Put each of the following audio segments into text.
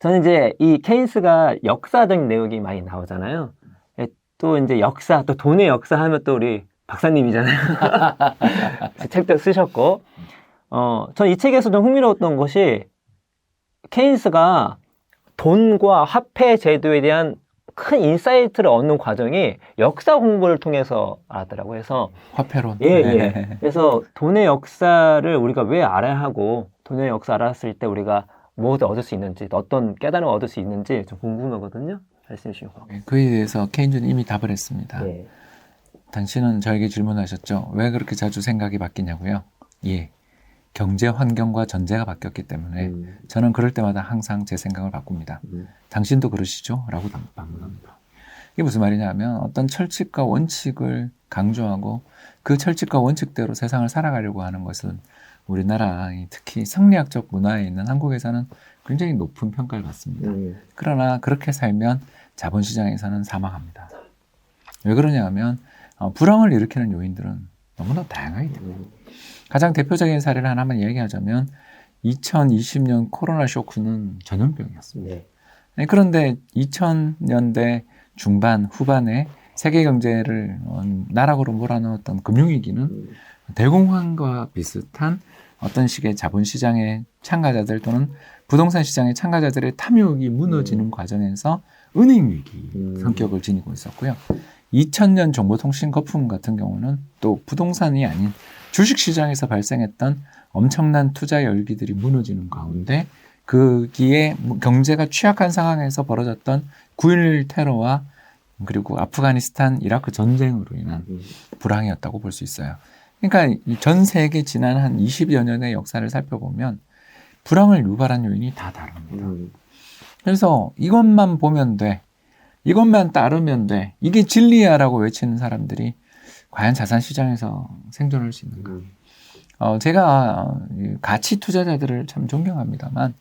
저는 이제 이 케인스가 역사적인 내용이 많이 나오잖아요. 예, 또 이제 역사, 또 돈의 역사 하면 또 우리 박사님이잖아요. 책도 쓰셨고, 어, 전 이 책에서 좀 흥미로웠던 것이 케인스가 돈과 화폐 제도에 대한 큰 인사이트를 얻는 과정이 역사 공부를 통해서 알았더라고요. 그래서 화폐론. 예, 예. 네. 그래서 돈의 역사를 우리가 왜 알아야 하고 돈의 역사 알았을 때 우리가 무엇을 얻을 수 있는지 어떤 깨달음을 얻을 수 있는지 좀 궁금하거든요. 말씀해 주시면 고맙습니다. 그에 대해서 케인즈는 이미 답을 했습니다. 예. 당신은 저에게 질문하셨죠. 왜 그렇게 자주 생각이 바뀌냐고요? 예. 경제 환경과 전제가 바뀌었기 때문에 음, 저는 그럴 때마다 항상 제 생각을 바꿉니다. 음, 당신도 그러시죠? 라고 반문합니다. 이게 무슨 말이냐면 어떤 철칙과 원칙을 강조하고 그 철칙과 원칙대로 세상을 살아가려고 하는 것은 우리나라 특히 성리학적 문화에 있는 한국에서는 굉장히 높은 평가를 받습니다. 음, 그러나 그렇게 살면 자본시장에서는 사망합니다. 왜 그러냐 하면 어, 불황을 일으키는 요인들은 너무나 다양하기 때문에 음, 가장 대표적인 사례를 하나만 얘기하자면 2020년 코로나 쇼크는 전염병이었습니다. 네. 네, 그런데 2000년대 중반 후반에 세계 경제를 어, 나락으로 몰아넣었던 금융위기는 음, 대공황과 비슷한 어떤 식의 자본시장의 참가자들 또는 부동산 시장의 참가자들의 탐욕이 무너지는 과정에서 은행 위기 음. 성격을 지니고 있었고요. 2000년 정보통신 거품 같은 경우는 또 부동산이 아닌 주식 시장에서 발생했던 엄청난 투자 열기들이 무너지는 가운데 거기에 경제가 취약한 상황에서 벌어졌던 9.11 테러와 그리고 아프가니스탄, 이라크 전쟁으로 인한 음, 불황이었다고 볼 수 있어요. 그러니까 이전 세계 지난 한 20여 년의 역사를 살펴보면 불황을 유발한 요인이 다 다릅니다. 음, 그래서 이것만 보면 돼. 이것만 따르면 돼. 이게 진리야라고 외치는 사람들이 과연 자산 시장에서 생존할 수 있는가? 음, 어, 제가 이 가치 투자자들을 참 존경합니다만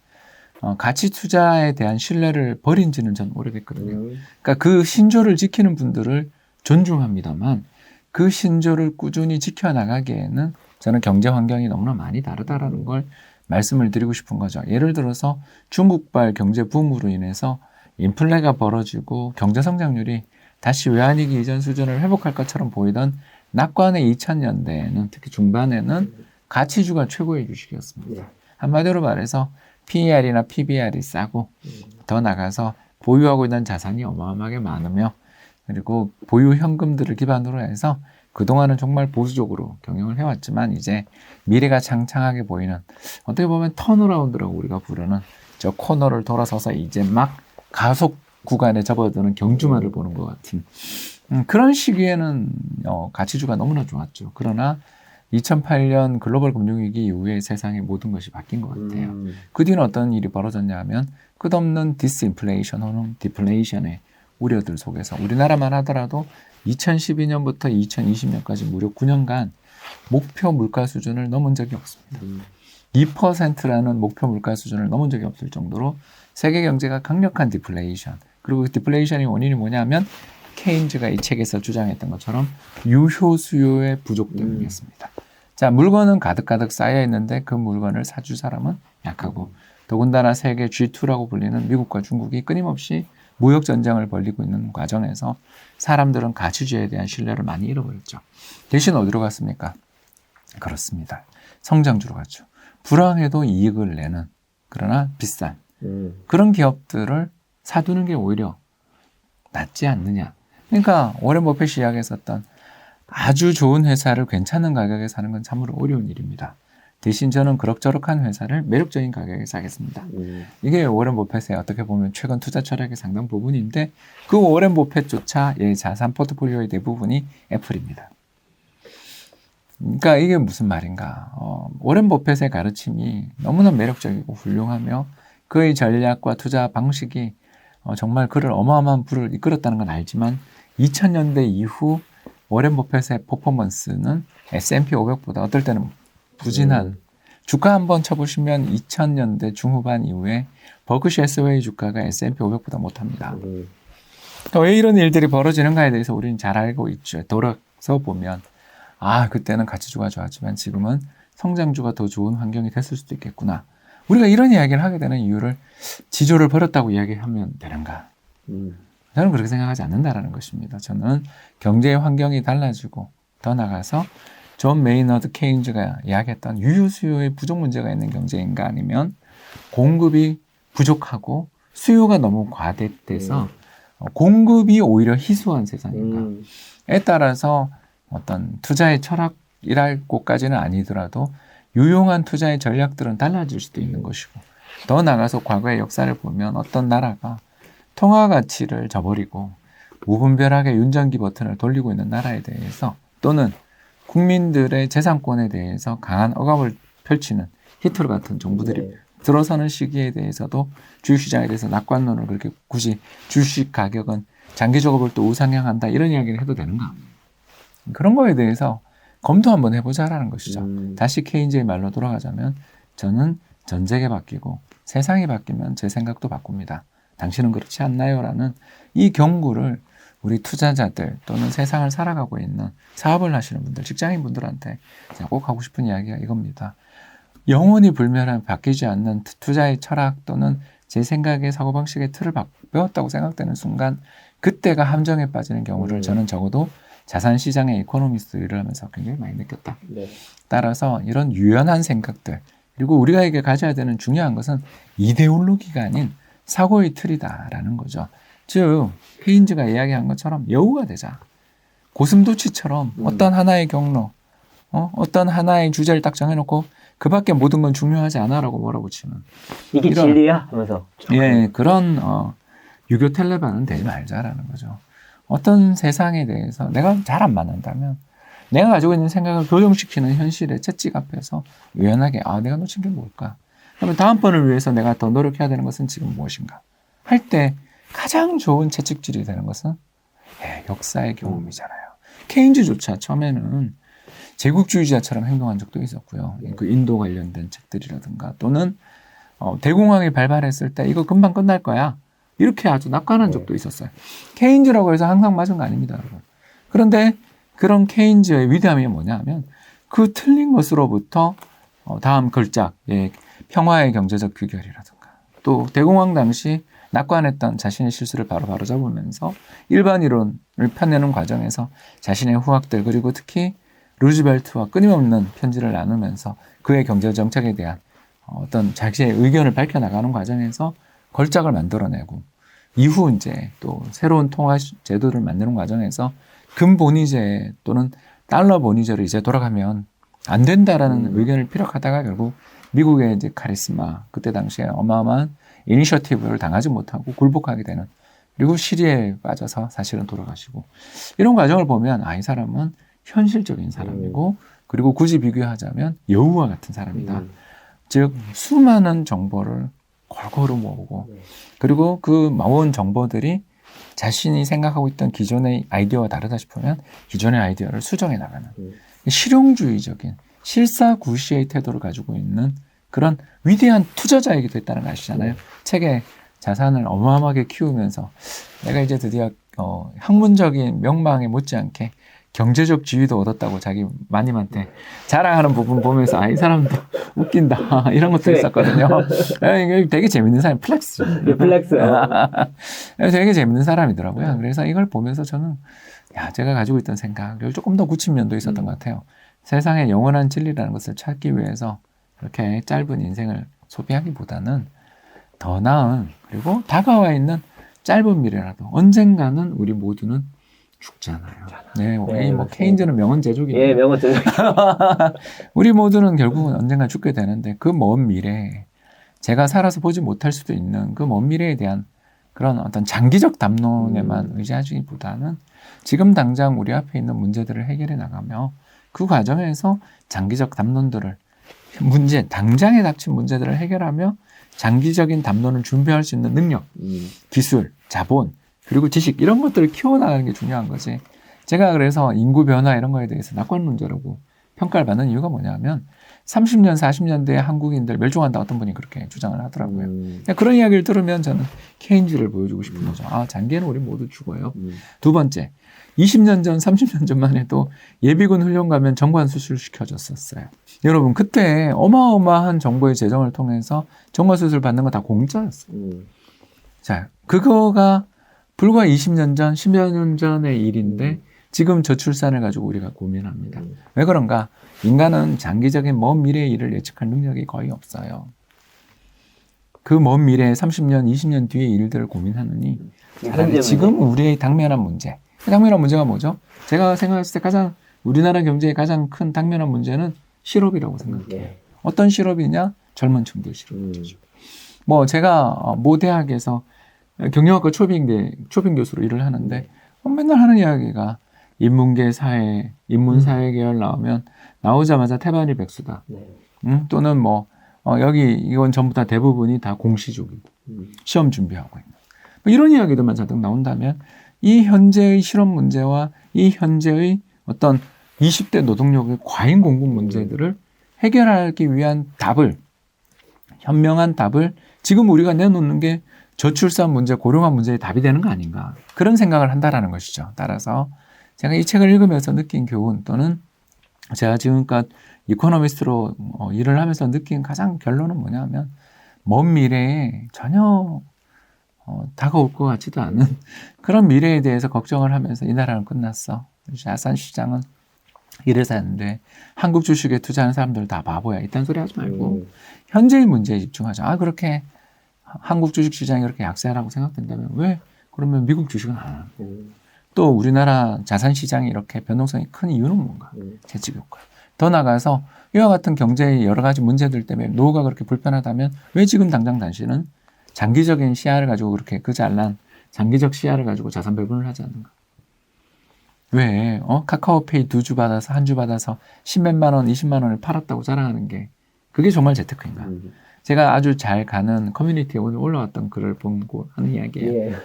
어, 가치 투자에 대한 신뢰를 버린 지는 전 오래됐거든요. 음, 그러니까 그 신조를 지키는 분들을 존중합니다만 그 신조를 꾸준히 지켜나가기에는 저는 경제 환경이 너무나 많이 다르다라는 걸 말씀을 드리고 싶은 거죠. 예를 들어서 중국발 경제 붐으로 인해서 인플레가 벌어지고 경제 성장률이 다시 외환위기 이전 수준을 회복할 것처럼 보이던 낙관의 2000년대에는 특히 중반에는 가치주가 최고의 주식이었습니다. 네. 한마디로 말해서 PER이나 PBR이 싸고 더 나가서 보유하고 있는 자산이 어마어마하게 많으며 그리고 보유 현금들을 기반으로 해서 그동안은 정말 보수적으로 경영을 해왔지만 이제 미래가 창창하게 보이는 어떻게 보면 턴어라운드라고 우리가 부르는 저 코너를 돌아서서 이제 막 가속 구간에 접어드는 경주마를 보는 것 같은 음, 그런 시기에는 어, 가치주가 너무나 좋았죠. 그러나 2008년 글로벌 금융위기 이후에 세상의 모든 것이 바뀐 것 같아요. 음, 그 뒤는 어떤 일이 벌어졌냐 하면 끝없는 디스인플레이션 혹은 디플레이션의 우려들 속에서 우리나라만 하더라도 2012년부터 2020년까지 무려 9년간 목표 물가 수준을 넘은 적이 없습니다. 음, 2%라는 목표 물가 수준을 넘은 적이 없을 정도로 세계 경제가 강력한 디플레이션 그리고 그 디플레이션의 원인이 뭐냐면 케인즈가 이 책에서 주장했던 것처럼 유효 수요의 부족 때문이었습니다. 자 물건은 가득가득 쌓여 있는데 그 물건을 사줄 사람은 약하고 더군다나 세계 G2라고 불리는 미국과 중국이 끊임없이 무역 전쟁을 벌이고 있는 과정에서 사람들은 가치주에 대한 신뢰를 많이 잃어버렸죠. 대신 어디로 갔습니까? 그렇습니다. 성장주로 갔죠. 불황에도 이익을 내는 그러나 비싼 음, 그런 기업들을 사두는 게 오히려 낫지 않느냐. 그러니까 오렌 버핏이 이야기했었던 아주 좋은 회사를 괜찮은 가격에 사는 건 참으로 어려운 일입니다. 대신 저는 그럭저럭한 회사를 매력적인 가격에 사겠습니다. 음, 이게 오렌 버핏의 어떻게 보면 최근 투자 철학의 상당 부분인데 그 오렌 버핏조차 예, 자산 포트폴리오의 대부분이 애플입니다. 그러니까 이게 무슨 말인가? 어, 오렌 버핏의 가르침이 너무나 매력적이고 훌륭하며 그의 전략과 투자 방식이 어, 정말 그를 어마어마한 부를 이끌었다는 건 알지만 2000년대 이후 오렌 버핏의 퍼포먼스는 S&P 500보다 어떨 때는 부진한 주가 한번 쳐보시면 2000년대 중후반 이후에 버크셔 해스웨이 주가가 S&P 500보다 못합니다. 음, 그러니까 왜 이런 일들이 벌어지는가에 대해서 우리는 잘 알고 있죠. 돌아서 보면 아 그때는 가치주가 좋았지만 지금은 성장주가 더 좋은 환경이 됐을 수도 있겠구나. 우리가 이런 이야기를 하게 되는 이유를 지조를 버렸다고 이야기하면 되는가? 음. 저는 그렇게 생각하지 않는다라는 것입니다. 저는 경제의 환경이 달라지고 더 나가서 존 메이너드 케인즈가 이야기했던 유효 수요의 부족 문제가 있는 경제인가 아니면 공급이 부족하고 수요가 너무 과대돼서 어, 공급이 오히려 희소한 세상인가? 음. 에 따라서 어떤 투자의 철학이랄 곳까지는 아니더라도 유용한 투자의 전략들은 달라질 수도 있는 것이고 더 나가서 과거의 역사를 보면 어떤 나라가 통화 가치를 저버리고 무분별하게 윤전기 버튼을 돌리고 있는 나라에 대해서 또는 국민들의 재산권에 대해서 강한 억압을 펼치는 히틀러 같은 정부들이 네. 들어서는 시기에 대해서도 주식시장에 대해서 낙관론을 그렇게 굳이 주식 가격은 장기적으로 볼때 우상향한다 이런 이야기를 해도 되는가? 그런 거에 대해서 검토 한번 해보자라는 것이죠. 음. 다시 케인즈의 말로 돌아가자면 저는 전 세계 바뀌고 세상이 바뀌면 제 생각도 바꿉니다. 당신은 그렇지 않나요?라는 이 경고를 우리 투자자들 또는 세상을 살아가고 있는 사업을 하시는 분들, 직장인 분들한테 꼭 하고 싶은 이야기가 이겁니다. 영원히 불멸한 바뀌지 않는 투- 투자의 철학 또는 제 생각의 사고방식의 틀을 바- 배웠다고 생각되는 순간 그때가 함정에 빠지는 경우를 음. 저는 적어도 자산 시장의 이코노미스트 일을 하면서 굉장히 많이 느꼈다. 네. 따라서 이런 유연한 생각들 그리고 우리가 이게 가져야 되는 중요한 것은 이데올로기가 아닌 사고의 틀이다라는 거죠. 즉 헤인즈가 이야기한 것처럼 여우가 되자 고슴도치처럼 음. 어떤 하나의 경로 어? 어떤 하나의 주제를 딱 정해놓고 그 밖에 모든 건 중요하지 않아라고 몰아붙이는 이게 이런- 진리야? 하면서. 예 그런 어, 유교 텔레반은 되지 말자라는 거죠. 어떤 세상에 대해서 내가 잘 안 맞는다면 내가 가지고 있는 생각을 교정시키는 현실의 채찍 앞에서 유연하게 아 내가 놓친 게 뭘까? 그러면 다음번을 위해서 내가 더 노력해야 되는 것은 지금 무엇인가? 할 때 가장 좋은 채찍질이 되는 것은 예, 역사의 경험이잖아요. 케인즈조차 처음에는 제국주의자처럼 행동한 적도 있었고요. 그 인도 관련된 책들이라든가 또는 어, 대공황이 발발했을 때 이거 금방 끝날 거야. 이렇게 아주 낙관한 적도 있었어요. 케인즈라고 해서 항상 맞은 거 아닙니다, 여러분. 그런데 그런 케인즈의 위대함이 뭐냐면 그 틀린 것으로부터 어, 다음 걸작, 예, 평화의 경제적 규결이라든가 또 대공황 당시 낙관했던 자신의 실수를 바로 바로 잡으면서 일반 이론을 펴내는 과정에서 자신의 후학들 그리고 특히 루즈벨트와 끊임없는 편지를 나누면서 그의 경제 정책에 대한 어, 어떤 자기의 의견을 밝혀 나가는 과정에서 걸작을 만들어내고 이후 이제 또 새로운 통화 시- 제도를 만드는 과정에서 금 본위제 또는 달러 본위제로 이제 돌아가면 안 된다라는 음. 의견을 피력하다가 결국 미국의 이제 카리스마 그때 당시에 어마어마한 이니셔티브를 당하지 못하고 굴복하게 되는 그리고 시리에 빠져서 사실은 돌아가시고 이런 과정을 보면 아 이 사람은 현실적인 사람이고 그리고 굳이 비교하자면 여우와 같은 사람이다. 음. 즉 수많은 정보를 골고루 모으고 네. 그리고 그 모은 정보들이 자신이 생각하고 있던 기존의 아이디어와 다르다 싶으면 기존의 아이디어를 수정해 나가는 음. 실용주의적인 실사구시의 태도를 가지고 있는 그런 위대한 투자자이기도 했다는 거 아시잖아요. 책에 자산을 어마어마하게 키우면서 내가 이제 드디어 어, 학문적인 명망에 못지않게 경제적 지위도 얻었다고 자기 마님한테 자랑하는 부분 보면서 아 이 사람도 웃긴다 이런 것도 네. 있었거든요. 에, 이게 되게 재밌는 사람 플렉스. 리플렉스. 어. 되게 재밌는 사람이더라고요. 그래서 이걸 보면서 저는 야 제가 가지고 있던 생각을 조금 더 굳힌 면도 있었던 음. 것 같아요. 세상에 영원한 진리라는 것을 찾기 위해서 그렇게 짧은 인생을 소비하기보다는 더 나은 그리고 다가와 있는 짧은 미래라도 언젠가는 우리 모두는 죽잖아요. 네, 네, 이 뭐. 케인즈는 명언 제조기네요. 예, 명언 제 우리 모두는 결국은 언젠가 죽게 되는데 그 먼 미래에 제가 살아서 보지 못할 수도 있는 그 먼 미래에 대한 그런 어떤 장기적 담론에만 음. 의지하기보다는 지금 당장 우리 앞에 있는 문제들을 해결해 나가며 그 과정에서 장기적 담론들을 문제 당장에 닥친 문제들을 해결하며 장기적인 담론을 준비할 수 있는 능력, 음. 기술, 자본, 그리고 지식 이런 것들을 키워나가는 게 중요한 거지. 제가 그래서 인구 변화 이런 거에 대해서 낙관론자라고 평가를 받는 이유가 뭐냐면 30년, 40년대의 한국인들 멸종한다 어떤 분이 그렇게 주장을 하더라고요. 음. 그냥 그런 이야기를 들으면 저는 케인즈를 보여주고 싶은 거죠. 아, 장기에는 우리 모두 죽어요. 음. 두 번째, 20년 전, 30년 전만 해도 예비군 훈련 가면 정관 수술 시켜줬었어요. 여러분 그때 어마어마한 정부의 재정을 통해서 정관 수술 받는 거 다 공짜였어요. 음. 자, 그거가 불과 20년 전, 10여 년 전의 일인데 지금 저출산을 가지고 우리가 고민합니다. 왜 그런가? 인간은 장기적인 먼 미래의 일을 예측할 능력이 거의 없어요. 그 먼 미래 30년, 20년 뒤의 일들을 고민하느니 차라리 지금 우리의 당면한 문제. 그 당면한 문제가 뭐죠? 제가 생각했을 때 가장 우리나라 경제의 가장 큰 당면한 문제는 실업이라고 생각해요. 네. 어떤 실업이냐? 젊은 층들 실업. 음. 뭐 제가 어, 모 대학에서 경영학과 초빙대 초빙 교수로 일을 하는데 어, 맨날 하는 이야기가 인문계 사회, 인문사회 계열 나오면 나오자마자 태반이 백수다. 네. 응? 또는 뭐 어, 여기 이건 전부 다 대부분이 다 공시족이고 음. 시험 준비하고 있는 뭐 이런 이야기들만 잔뜩 나온다면 이 현재의 실업 문제와 이 현재의 어떤 20대 노동력의 과잉 공급 문제들을 해결하기 위한 답을 현명한 답을 지금 우리가 내놓는 게 저출산 문제, 고령화 문제의 답이 되는 거 아닌가 그런 생각을 한다라는 것이죠. 따라서 제가 이 책을 읽으면서 느낀 교훈 또는 제가 지금껏 이코노미스트로 어, 일을 하면서 느낀 가장 결론은 뭐냐면 먼 미래에 전혀 어, 다가올 것 같지도 않은 그런 미래에 대해서 걱정을 하면서 이 나라는 끝났어. 자산 시장은 이래서 하는데 한국 주식에 투자하는 사람들 다 바보야. 이딴 소리 하지 말고 음. 현재의 문제에 집중하자. 아 그렇게 한국 주식 시장이 그렇게 약세라고 생각된다면 왜 그러면 미국 주식은 안 하고 음. 또 우리나라 자산 시장이 이렇게 변동성이 큰 이유는 뭔가? 음. 재직 효과. 더 나가서 이와 같은 경제의 여러 가지 문제들 때문에 노후가 그렇게 불편하다면 왜 지금 당장 당신은 장기적인 시야를 가지고 그렇게 그 잘난 장기적 시야를 가지고 자산 배분을 하지 않는가? 왜, 어? 카카오페이 두 주 받아서 한 주 받아서 십몇만 원, 이십만 원을 팔았다고 자랑하는 게 그게 정말 재테크인가? 음. 제가 아주 잘 가는 커뮤니티에 오늘 올라왔던 글을 보고 하는 이야기예요. 예.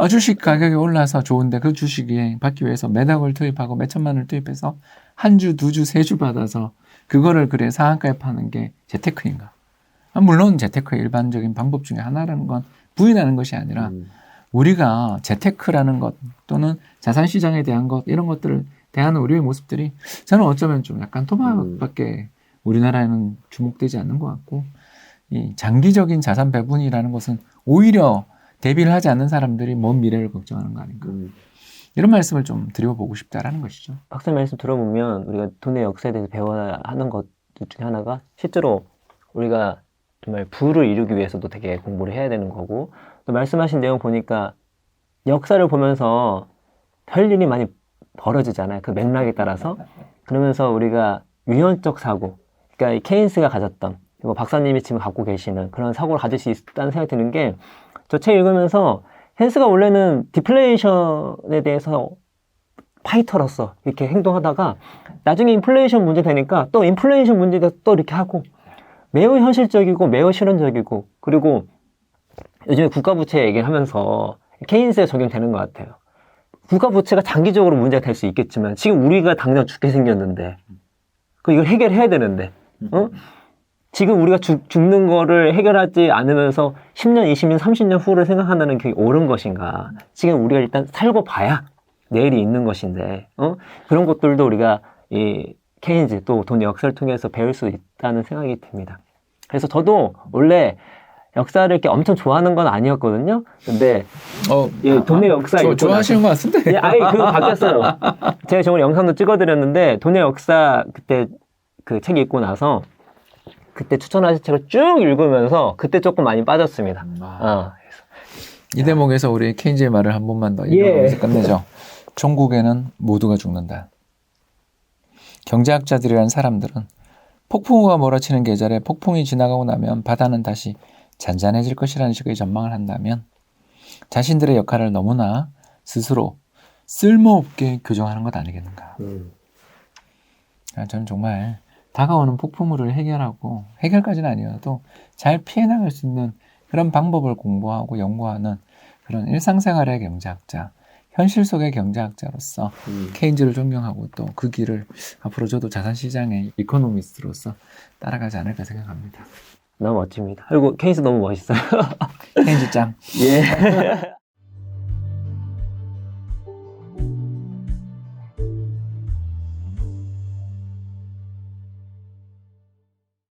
어, 주식 가격이 올라서 좋은데 그 주식이 받기 위해서 매덕을 투입하고 몇천만 원을 투입해서 한 주, 두 주, 세 주 받아서 그거를 그래 상한가에 파는 게 재테크인가? 아, 물론 재테크의 일반적인 방법 중에 하나라는 건 부인하는 것이 아니라 음. 우리가 재테크라는 것 또는 자산 시장에 대한 것 이런 것들을 대하는 우리의 모습들이 저는 어쩌면 좀 약간 토막밖에 우리나라에는 주목되지 않는 것 같고 이 장기적인 자산 배분이라는 것은 오히려 대비를 하지 않는 사람들이 먼 미래를 걱정하는 거 아닌가 음. 이런 말씀을 좀 드려보고 싶다라는 것이죠. 박사님 말씀 들어보면 우리가 돈의 역사에 대해서 배워야 하는 것 중에 하나가 실제로 우리가 정말 부를 이루기 위해서도 되게 공부를 해야 되는 거고 또 말씀하신 내용 보니까 역사를 보면서 별 일이 많이 벌어지잖아요. 그 맥락에 따라서 그러면서 우리가 유연적 사고, 그러니까 이 케인스가 가졌던 그리고 박사님이 지금 갖고 계시는 그런 사고를 가질 수 있다는 생각이 드는 게 저 책 읽으면서 헨스가 원래는 디플레이션에 대해서 파이터로서 이렇게 행동하다가 나중에 인플레이션 문제 되니까 또 인플레이션 문제가 또 이렇게 하고 매우 현실적이고 매우 실현적이고 그리고 요즘에 국가부채 얘기를 하면서 케인스에 적용되는 것 같아요. 국가부채가 장기적으로 문제가 될 수 있겠지만 지금 우리가 당장 죽게 생겼는데 그 이걸 해결해야 되는데 어? 지금 우리가 죽, 죽는 거를 해결하지 않으면서 10년, 20년, 30년 후를 생각한다는 게 옳은 것인가? 지금 우리가 일단 살고 봐야 내일이 있는 것인데, 어? 그런 것들도 우리가 이 케인즈 또 돈의 역사를 통해서 배울 수 있다는 생각이 듭니다. 그래서 저도 원래 역사를 이렇게 엄청 좋아하는 건 아니었거든요. 근데 어, 예, 돈의 역사 저, 읽고 좋아하시는 것 같은데. 예, 아예 그거 바뀌었어요. 제가 저번에 영상도 찍어드렸는데 돈의 역사 그때 그 책 읽고 나서 그때 추천하신 책을 쭉 읽으면서 그때 조금 많이 빠졌습니다. 어, 이 대목에서 우리 케인즈의 말을 한 번만 더 예. 읽어보면서 끝내죠. 종국에는 모두가 죽는다. 경제학자들이란 사람들은 폭풍우가 몰아치는 계절에 폭풍이 지나가고 나면 바다는 다시 잔잔해질 것이라는 식의 전망을 한다면 자신들의 역할을 너무나 스스로 쓸모없게 교정하는 것 아니겠는가. 음, 아, 저는 정말 다가오는 폭풍우를 해결하고 해결까지는 아니어도 잘 피해 나갈 수 있는 그런 방법을 공부하고 연구하는 그런 일상생활의 경제학자, 현실 속의 경제학자로서 음. 케인즈를 존경하고 또 그 길을 앞으로 저도 자산시장의 이코노미스트로서 따라가지 않을까 생각합니다. 너무 멋집니다. 그리고 케이스 너무 멋있어요. 케인즈 짱. 예.